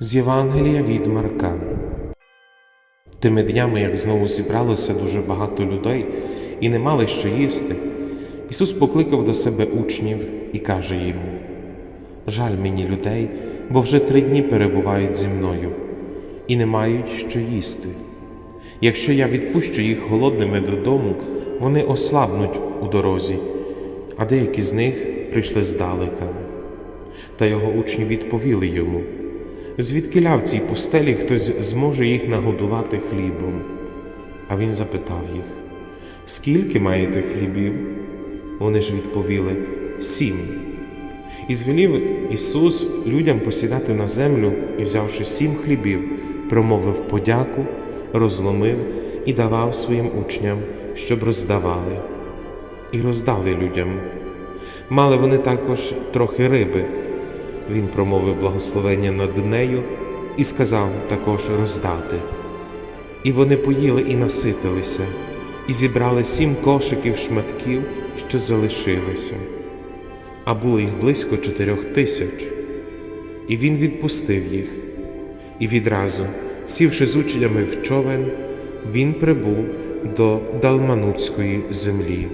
З Євангелія від Марка. Тими днями, як знову зібралося дуже багато людей і не мали що їсти, Ісус покликав до себе учнів і каже їм: Жаль мені людей, бо вже три дні перебувають зі мною і не мають що їсти. Якщо я відпущу їх голодними додому, вони ослабнуть у дорозі, а деякі з них прийшли здалека. Та його учні відповіли йому: звідки в цій пустелі хтось зможе їх нагодувати хлібом? А він запитав їх: Скільки маєте хлібів? Вони ж відповіли сім. І звелів Ісус людям посідати на землю і, взявши сім хлібів, промовив подяку, розломив і давав своїм учням, щоб роздавали. І роздали людям. Мали вони також трохи риби. Він промовив благословення над нею і сказав також роздати. І вони поїли і наситилися, і зібрали сім кошиків шматків, що залишилися, а було їх близько чотирьох тисяч. І він відпустив їх, і відразу, сівши з учнями в човен, він прибув до Далманутської землі.